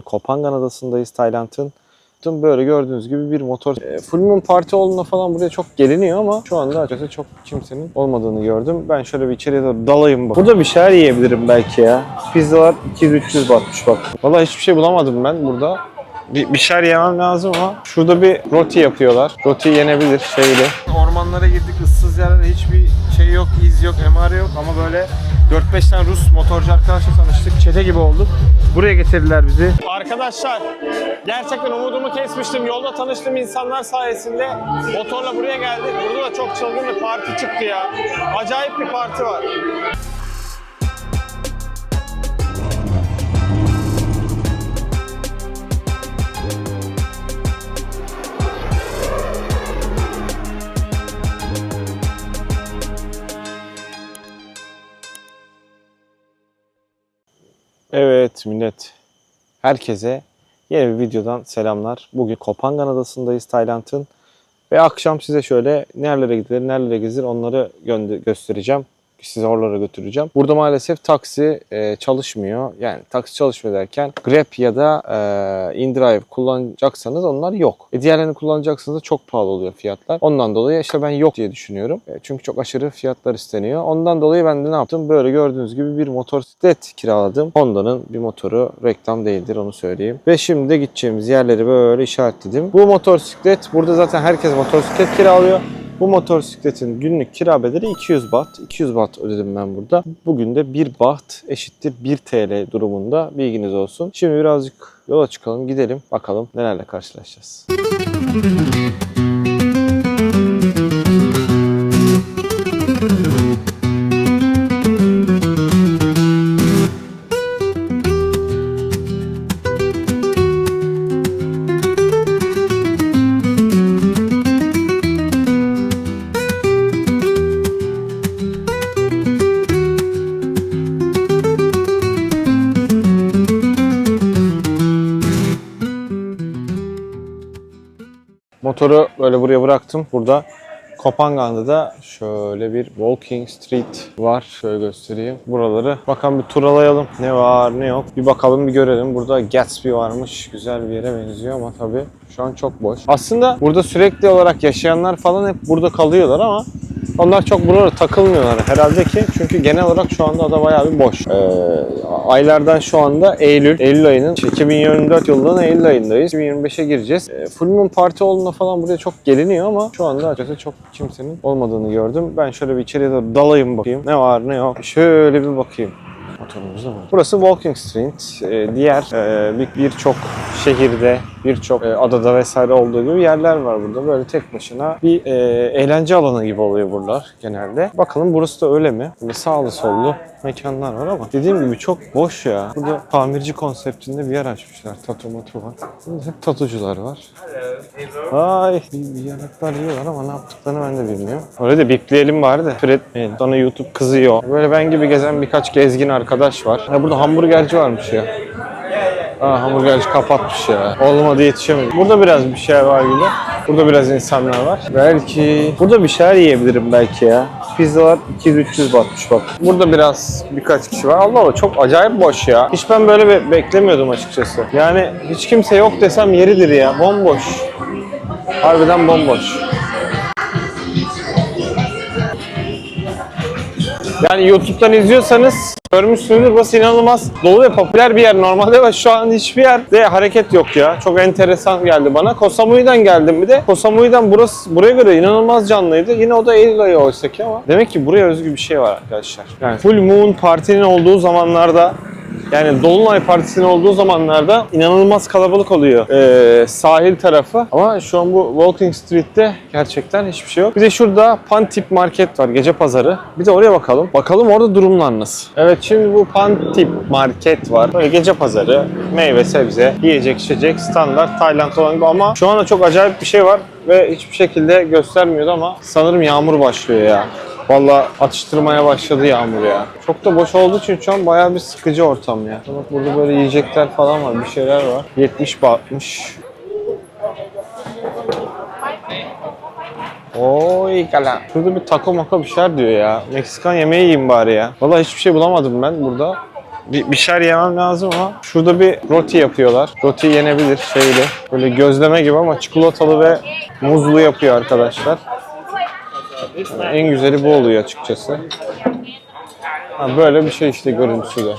Kopangan Adası'ndayız Tayland'ın. Böyle gördüğünüz gibi bir motor. E, Full Moon Parti olduğunda falan buraya çok geliniyor ama şu anda açıkçası çok kimsenin olmadığını gördüm. Ben şöyle bir içeriye doğru dalayım bak. Burada bir şeyler yiyebilirim belki ya. Pizzalar 200-300 batmış bak. Valla hiçbir şey bulamadım ben burada. Bir, bir şeyler yemem lazım ama şurada bir roti yapıyorlar. Roti yenebilir şeyle. Ormanlara girdik ıssız yerlere hiçbir şey yok, iz yok, emare yok ama böyle 4-5 tane Rus motorcu arkadaşla tanıştık. Çete gibi olduk. Buraya getirdiler bizi. Arkadaşlar gerçekten umudumu kesmiştim. Yolda tanıştığım insanlar sayesinde motorla buraya geldik. Burada da çok çılgın bir parti çıktı ya. Acayip bir parti var. Evet millet. Herkese yeni bir videodan selamlar. Bugün Kopangan Adası'ndayız Tayland'ın. Ve akşam size şöyle nerelere gidilir, nerelere gezilir onları gö- göstereceğim. Sizi oralara götüreceğim. Burada maalesef taksi e, çalışmıyor. Yani taksi çalışmıyor derken Grab ya da e, InDrive kullanacaksanız onlar yok. E, diğerlerini kullanacaksanız da çok pahalı oluyor fiyatlar. Ondan dolayı işte ben yok diye düşünüyorum. E, çünkü çok aşırı fiyatlar isteniyor. Ondan dolayı ben de ne yaptım? Böyle gördüğünüz gibi bir motosiklet kiraladım. Honda'nın bir motoru reklam değildir onu söyleyeyim. Ve şimdi de gideceğimiz yerleri böyle işaretledim. Bu motosiklet burada zaten herkes motosiklet kiralıyor. Bu motosikletin günlük kira bedeli 200 baht. 200 baht ödedim ben burada. Bugün de 1 baht eşittir 1 TL durumunda bilginiz olsun. Şimdi birazcık yola çıkalım gidelim bakalım nelerle karşılaşacağız. Motoru böyle buraya bıraktım. Burada Kopangan'da da şöyle bir walking street var. Şöyle göstereyim. Buraları bakalım bir turalayalım. Ne var ne yok. Bir bakalım bir görelim. Burada Gatsby varmış. Güzel bir yere benziyor ama tabii şu an çok boş. Aslında burada sürekli olarak yaşayanlar falan hep burada kalıyorlar ama onlar çok buralara takılmıyorlar herhalde ki. Çünkü genel olarak şu anda ada bayağı bir boş. Ee, aylardan şu anda Eylül. Eylül ayının 2024 yılının Eylül ayındayız. 2025'e gireceğiz. Ee, Full Moon Parti olduğunda falan buraya çok geliniyor ama şu anda açıkçası çok kimsenin olmadığını gördüm. Ben şöyle bir içeriye doğru dalayım bakayım. Ne var ne yok. Şöyle bir bakayım. Motorumuz da var. Burası Walking Street. Ee, diğer e, bir- birçok şehirde, birçok e, adada vesaire olduğu gibi yerler var burada. Böyle tek başına bir e, eğlence alanı gibi oluyor buralar genelde. Bakalım burası da öyle mi? Böyle sağlı sollu mekanlar var ama dediğim gibi çok boş ya. Burada tamirci konseptinde bir yer açmışlar. Tatu matu var. Burada hep tatucular var. Ay bir, bir yanıklar yiyorlar ama ne yaptıklarını ben de bilmiyorum. Öyle de bipleyelim bari de küfür etmeyelim. Sonra YouTube kızıyor. Böyle ben gibi gezen birkaç gezgin arkadaş var. Ha, burada hamburgerci varmış ya. Aa, hamburgerci kapatmış ya. Olmadı yetişemedim. Burada biraz bir şey var gibi. Burada biraz insanlar var. Belki burada bir şeyler yiyebilirim belki ya. Pizzalar 200-300 batmış bak. Burada biraz birkaç kişi var. Allah Allah çok acayip boş ya. Hiç ben böyle be- beklemiyordum açıkçası. Yani hiç kimse yok desem yeridir ya. Bomboş. Harbiden bomboş. Yani YouTube'dan izliyorsanız görmüşsünüzdür. Burası inanılmaz dolu ve popüler bir yer normalde ve şu an hiçbir yerde hareket yok ya. Çok enteresan geldi bana. Koh Samui'den geldim bir de. Koh Samui'den burası, buraya göre inanılmaz canlıydı. Yine o da Eylül ayı oysa ki ama. Demek ki buraya özgü bir şey var arkadaşlar. Yani Full Moon partinin olduğu zamanlarda yani Dolunay Partisi'nin olduğu zamanlarda inanılmaz kalabalık oluyor ee, sahil tarafı. Ama şu an bu Walking Street'te gerçekten hiçbir şey yok. Bir de şurada Pantip Market var, gece pazarı. Bir de oraya bakalım. Bakalım orada durumlar nasıl? Evet şimdi bu Pantip Market var. Böyle gece pazarı, meyve, sebze, yiyecek, içecek, standart Tayland olan gibi ama şu anda çok acayip bir şey var ve hiçbir şekilde göstermiyordu ama sanırım yağmur başlıyor ya. Valla atıştırmaya başladı yağmur ya. Çok da boş olduğu için şu an bayağı bir sıkıcı ortam ya. Bak burada böyle yiyecekler falan var, bir şeyler var. 70 batmış. Oy kala. Şurada bir taco mako bir şeyler diyor ya. Meksikan yemeği yiyeyim bari ya. Valla hiçbir şey bulamadım ben burada. bir, bir şeyler yemem lazım ama şurada bir roti yapıyorlar. Roti yenebilir şeyle. Böyle gözleme gibi ama çikolatalı ve muzlu yapıyor arkadaşlar. En güzeli bu oluyor açıkçası. Ha, böyle bir şey işte görüntüsü de.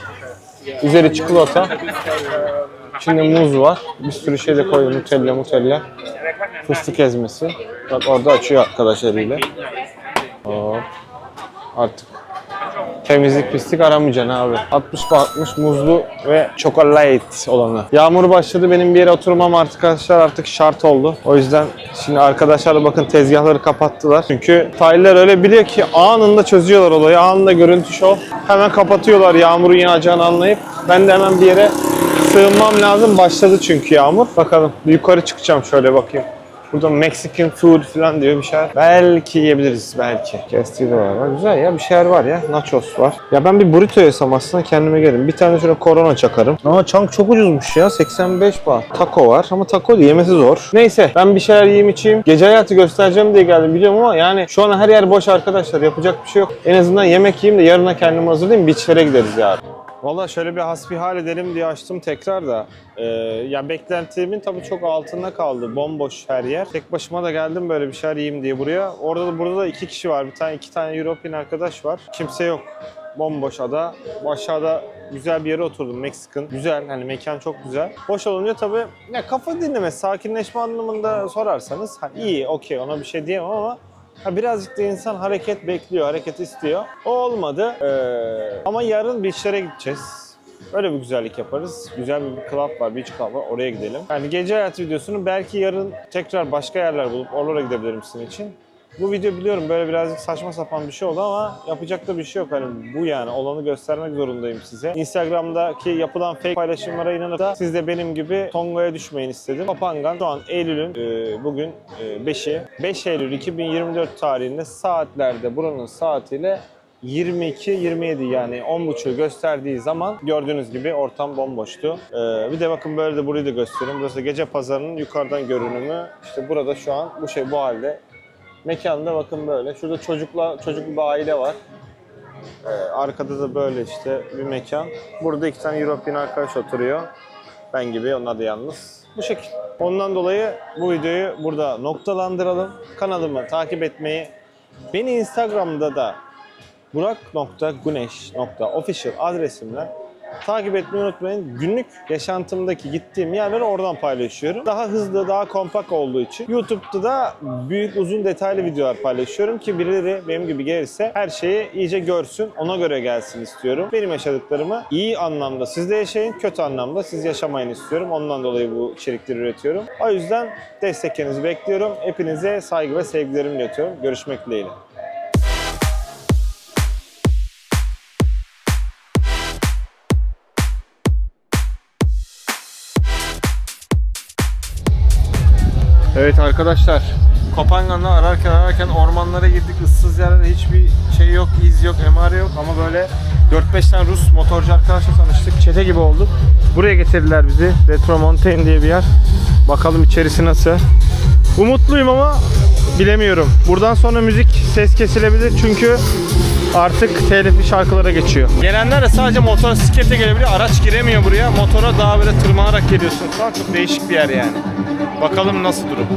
Üzeri çikolata. İçinde muz var. Bir sürü şey de koyuyor. Nutella, Nutella. Fıstık ezmesi. Bak orada açıyor arkadaş eliyle. Hop. Artık temizlik pislik aramayacaksın abi. 60 60 muzlu ve chocolate olanı. Yağmur başladı benim bir yere oturmam artık arkadaşlar artık şart oldu. O yüzden şimdi arkadaşlar bakın tezgahları kapattılar. Çünkü Taylar öyle biliyor ki anında çözüyorlar olayı. Anında görüntü şov. Hemen kapatıyorlar yağmurun yağacağını anlayıp. Ben de hemen bir yere sığınmam lazım. Başladı çünkü yağmur. Bakalım yukarı çıkacağım şöyle bakayım. Burada Mexican food falan diyor bir şeyler. Belki yiyebiliriz belki. Kestiği de var. Güzel ya bir şeyler var ya. Nachos var. Ya ben bir burrito yesem aslında kendime gelirim. Bir tane şöyle korona çakarım. Ama çank çok ucuzmuş ya. 85 baht. Taco var ama taco da yemesi zor. Neyse ben bir şeyler yiyeyim içeyim. Gece hayatı göstereceğim diye geldim biliyorum ama yani şu an her yer boş arkadaşlar. Yapacak bir şey yok. En azından yemek yiyeyim de yarına kendimi hazırlayayım. Beachlere gideriz yarın. Valla şöyle bir hasbihal edelim diye açtım tekrar da. Ee, ya beklentimin tabii çok altında kaldı. Bomboş her yer. Tek başıma da geldim böyle bir şeyler yiyeyim diye buraya. Orada da burada da iki kişi var. Bir tane iki tane European arkadaş var. Kimse yok. Bomboş ada. Aşağıda güzel bir yere oturdum. Meksikan. Güzel. Hani mekan çok güzel. Boş olunca tabii ya kafa dinleme, sakinleşme anlamında sorarsanız hani iyi, okey ona bir şey diyemem ama Ha, birazcık da insan hareket bekliyor, hareket istiyor. O olmadı. Ee, ama yarın beachlere gideceğiz. Öyle bir güzellik yaparız. Güzel bir club var, beach club var. Oraya gidelim. Yani gece hayatı videosunu belki yarın tekrar başka yerler bulup oralara gidebilirim sizin için. Bu video biliyorum böyle birazcık saçma sapan bir şey oldu ama yapacak da bir şey yok. Hani bu yani olanı göstermek zorundayım size. Instagram'daki yapılan fake paylaşımlara inanıp da siz de benim gibi Tongo'ya düşmeyin istedim. Papangan şu an Eylül'ün e, bugün e, 5'i. 5 Eylül 2024 tarihinde saatlerde buranın saatiyle 22-27 yani 10.30'u gösterdiği zaman gördüğünüz gibi ortam bomboştu. Ee, bir de bakın böyle de burayı da gösteriyorum. Burası gece pazarının yukarıdan görünümü. İşte burada şu an bu şey bu halde. Mekanda bakın böyle. Şurada çocukla çocuklu bir aile var. Ee, arkada da böyle işte bir mekan. Burada iki tane European arkadaş oturuyor. Ben gibi onlar da yalnız. Bu şekil. Ondan dolayı bu videoyu burada noktalandıralım. Kanalımı takip etmeyi, beni Instagram'da da burak.güneş.official adresimle takip etmeyi unutmayın. Günlük yaşantımdaki gittiğim yerleri oradan paylaşıyorum. Daha hızlı, daha kompakt olduğu için. YouTube'da da büyük, uzun, detaylı videolar paylaşıyorum ki birileri benim gibi gelirse her şeyi iyice görsün, ona göre gelsin istiyorum. Benim yaşadıklarımı iyi anlamda siz de yaşayın, kötü anlamda siz yaşamayın istiyorum. Ondan dolayı bu içerikleri üretiyorum. O yüzden desteklerinizi bekliyorum. Hepinize saygı ve sevgilerimi iletiyorum. Görüşmek dileğiyle. Evet arkadaşlar, Kopangan'da ararken ararken ormanlara girdik, ıssız yerlerde hiçbir şey yok, iz yok, emare yok ama böyle 4-5 tane Rus motorcu arkadaşla tanıştık, çete gibi olduk. Buraya getirdiler bizi, Retro Mountain diye bir yer. Bakalım içerisi nasıl. Umutluyum ama bilemiyorum. Buradan sonra müzik ses kesilebilir çünkü artık telifli şarkılara geçiyor. Gelenler de sadece motor bisiklete gelebiliyor. Araç giremiyor buraya. Motora daha böyle tırmanarak geliyorsun falan. Çok değişik bir yer yani. Bakalım nasıl durum.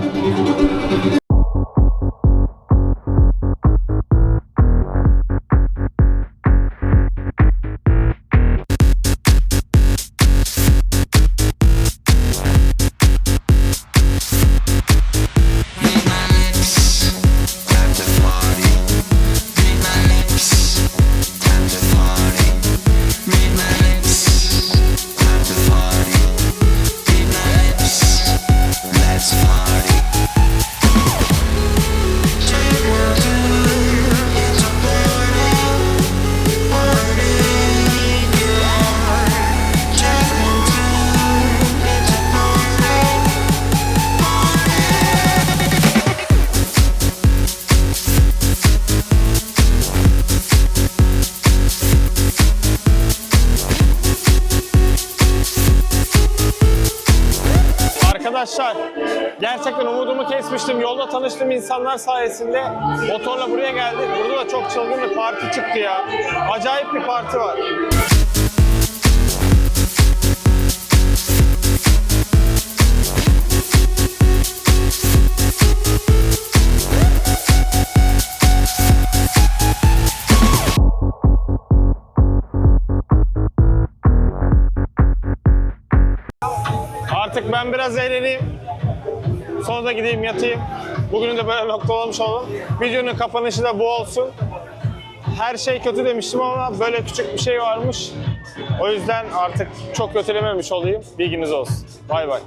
tanıştığım insanlar sayesinde motorla buraya geldik. Burada da çok çılgın bir parti çıktı ya. Acayip bir parti var. Artık ben biraz eğleneyim. Sonra da gideyim yatayım. Bugünü de böyle noktalamış olalım. Videonun kapanışı da bu olsun. Her şey kötü demiştim ama böyle küçük bir şey varmış. O yüzden artık çok kötülememiş olayım. Bilginiz olsun. Bay bay.